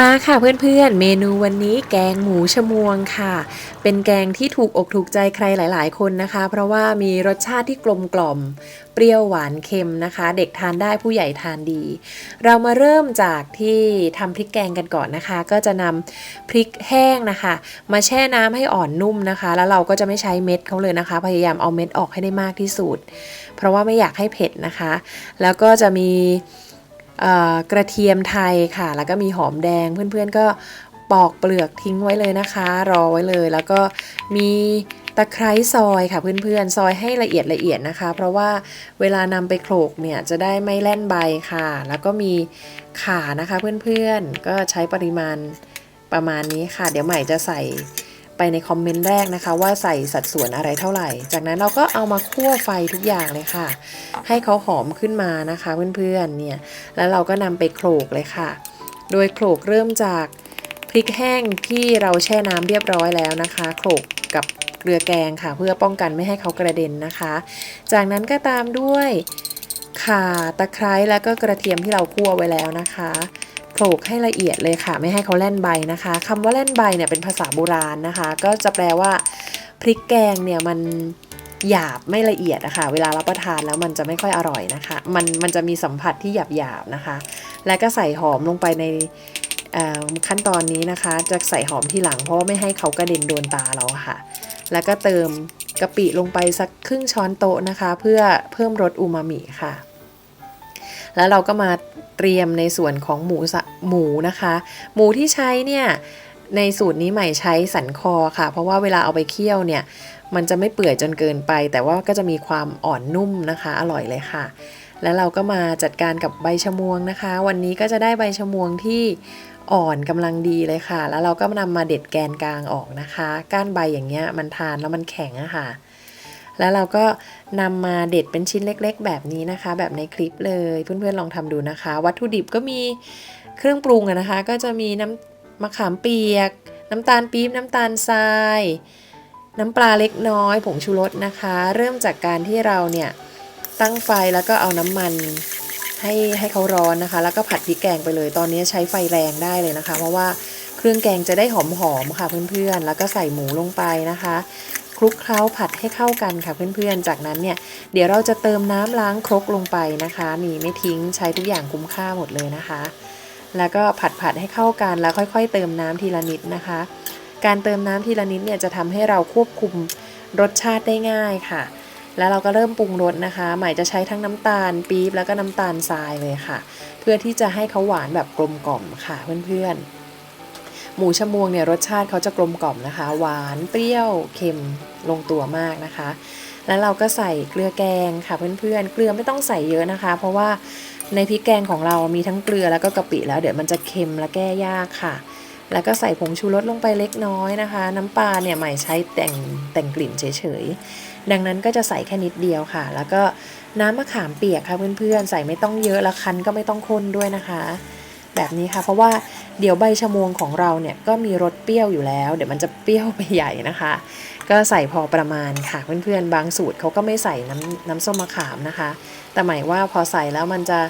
มาค่ะเพื่อนๆ เมนูวันนี้แกงหมูชมวงค่ะ เป็นแกงที่ถูกอกถูกใจใครหลาย ๆ คนนะคะ เพราะว่ามีรสชาติที่กลมกล่อม เปรี้ยวหวานเค็มนะคะ เด็กทานได้ผู้ใหญ่ทานดี เรามาเริ่มจากที่ทำพริกแกงกันก่อนนะคะ ก็จะนำพริกแห้งนะคะ มาแช่น้ำให้อ่อนนุ่มนะคะ แล้วเราก็จะไม่ใช้เม็ดเขาเลยนะคะ พยายามเอาเม็ดออกให้ได้มากที่สุด เพราะว่าไม่อยากให้เผ็ดนะคะ แล้วก็จะมี กระเทียมไทยค่ะ แล้วก็มีหอมแดงเพื่อนๆก็ปอกเปลือกทิ้งไว้เลยนะคะ รอไว้เลย แล้วก็มีตะไคร้ซอยค่ะเพื่อนๆ ซอยให้ละเอียดละเอียดนะคะ เพราะว่าเวลานำไปโขลกเนี่ยจะได้ไม่แล่นใบค่ะ แล้วก็มีข่านะคะเพื่อนๆ ก็ใช้ปริมาณประมาณนี้ค่ะ เดี๋ยวใหม่จะใส่ ไปในคอมเมนต์แรกนะคะ ว่าใส่สัดส่วนอะไรเท่าไหร่ จากนั้นเราก็เอามาคั่วไฟทุกอย่างเลยค่ะ ให้เขาหอมขึ้นมานะคะเพื่อนๆเนี่ยแล้วเราก็นำไปโขลกเลยค่ะ โดยโขลกเริ่มจากพริกแห้งที่เราแช่น้ำเรียบร้อยแล้วนะคะโขลกกับเกลือแกงค่ะ เพื่อป้องกันไม่ให้เขากระเด็นนะคะ จากนั้นก็ตามด้วยข่าตะไคร้แล้วก็กระเทียมที่เราคั่วไว้แล้วนะคะ โขลกให้ละเอียดเลยค่ะ ไม่ให้เขาแล่นใบนะคะคำว่าแล่นใบเนี่ยเป็นภาษาโบราณนะคะ ก็จะแปลว่าพริกแกงเนี่ยมันหยาบไม่ละเอียดนะคะเวลารับประทานแล้วมันจะไม่ค่อยอร่อยนะคะ มันมันจะมีสัมผัสที่หยาบหยาบๆนะคะ แล้วก็ใส่หอมลงไปในขั้นตอนนี้นะคะ จะใส่หอมทีหลังเพราะว่าไม่ให้เขากระเด็นโดนตาเราค่ะ แล้วก็เติมกะปิลงไปสักครึ่งช้อนโต๊ะนะคะ เพื่อเพิ่มรสอูมามิค่ะ แล้วเราก็มาเตรียมในส่วนของหมูหมูนะคะ หมูที่ใช้เนี่ยในสูตรนี้ใหม่ใช้สันคอค่ะ เพราะว่าเวลาเอาไปเคี่ยวเนี่ย มันจะไม่เปื่อยจนเกินไป แต่ว่าก็จะมีความอ่อนนุ่มนะคะ อร่อยเลยค่ะ แล้วเราก็มาจัดการกับใบชะมวงนะคะ วันนี้ก็จะได้ใบชะมวงที่อ่อนกำลังดีเลยค่ะ แล้วเราก็นำมาเด็ดแกนกลางออกนะคะ ก้านใบอย่างเงี้ยมันทานแล้วมันแข็งอะค่ะ แล้วเราก็นำมาเด็ดเป็นชิ้นเล็ก ๆ แบบนี้นะคะ แบบในคลิปเลยเพื่อนๆลองทำดูนะคะ วัตถุดิบก็มีเครื่องปรุงนะคะ ก็จะมีน้ำมะขามเปียก น้ำตาลปี๊บน้ำตาลทราย น้ำปลาเล็กน้อยผงชูรสนะคะ เริ่มจากการที่เราเนี่ยตั้งไฟแล้วก็เอาน้ำมันให้ให้เขาร้อนนะคะ แล้วก็ผัดพริกแกงไปเลย ตอนนี้ใช้ไฟแรงได้เลยนะคะ เพราะว่าเครื่องแกงจะได้หอมๆค่ะเพื่อนๆ แล้วก็ใส่หมูลงไปนะคะ ลุกเคล้าผัดให้เข้ากันค่ะเพื่อนๆ จากนั้นเนี่ยเดี๋ยวเราจะเติมน้ำล้างครกลงไปนะคะนี่ไม่ทิ้งใช้ทุกอย่างคุ้มค่าหมดเลยนะคะ แล้วก็ผัดผัดให้เข้ากันแล้วค่อย ๆ เติมน้ำทีละนิดนะคะ การเติมน้ำทีละนิดเนี่ยจะทำให้เราควบคุมรสชาติได้ง่ายค่ะ แล้วเราก็เริ่มปรุงรสนะคะ ใหม่จะใช้ทั้งน้ำตาลปี๊บแล้วก็น้ำตาลทรายเลยค่ะ เพื่อที่จะให้เขาหวานแบบกลมกล่อมค่ะเพื่อนๆ หมูชะมวงเนี่ยรสชาติเขาจะกลมกล่อมนะคะ หวานเปรี้ยวเค็มลงตัวมากนะคะ แล้วเราก็ใส่เกลือแกงค่ะเพื่อนๆ เกลือไม่ต้องใส่เยอะนะคะ เพราะว่าในพริกแกงของเรามีทั้งเกลือแล้วก็กะปิแล้วเดี๋ยวมันจะเค็มและแก้ยากค่ะ แล้วก็ใส่ผงชูรสลงไปเล็กน้อยนะคะ น้ำปลาเนี่ยใหม่ใช้แต่งแต่งกลิ่นเฉยๆ ดังนั้นก็จะใส่แค่นิดเดียวค่ะ แล้วก็น้ำมะขามเปียกค่ะเพื่อนๆ ใส่ไม่ต้องเยอะแล้วคั้นก็ไม่ต้องข้นด้วยนะคะ แบบนี้ค่ะ เพราะว่าเดี๋ยวใบชะมวงของเราเนี่ยก็มีรสเปรี้ยวอยู่แล้ว เดี๋ยวมันจะเปรี้ยวไปใหญ่นะคะ ก็ใส่พอประมาณค่ะ เพื่อนๆ บางสูตรเขาก็ไม่ใส่น้ำน้ำส้มมะขามนะคะ แต่หมายว่าพอใส่แล้วมันจะ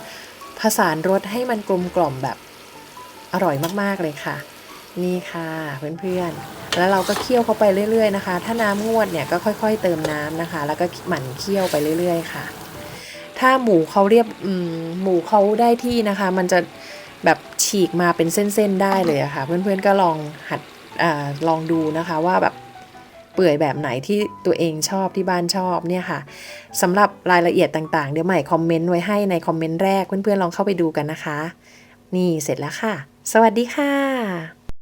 ผสานรสให้มันกลมกล่อมแบบอร่อยมากๆเลยค่ะ นี่ค่ะเพื่อนๆแล้วเราก็เคี่ยวเข้าไปเรื่อย ๆ นะคะ ถ้าน้ำงวดเนี่ยก็ค่อย ๆ เติมน้ำนะคะ แล้วก็หมั่นเคี่ยวไปเรื่อย ๆ ค่ะ ถ้าหมูเขาเรียบหมูเขาได้ที่นะคะ มันจะ แบบฉีกมาเป็นเส้นๆได้เลยอะค่ะ เพื่อนๆก็ลองหัดอลองดูนะคะว่าแบบเปื่อยแบบไหนที่ตัวเองชอบที่บ้านชอบเนี่ยค่ะสำหรับรายละเอียดต่างๆ เดี๋ยวใหม่คอมเมนต์ไว้ให้ในคอมเมนต์แรกเพื่อนๆลองเข้าไปดูกันนะคะ นี่เสร็จแล้วค่ะ สวัสดีค่ะ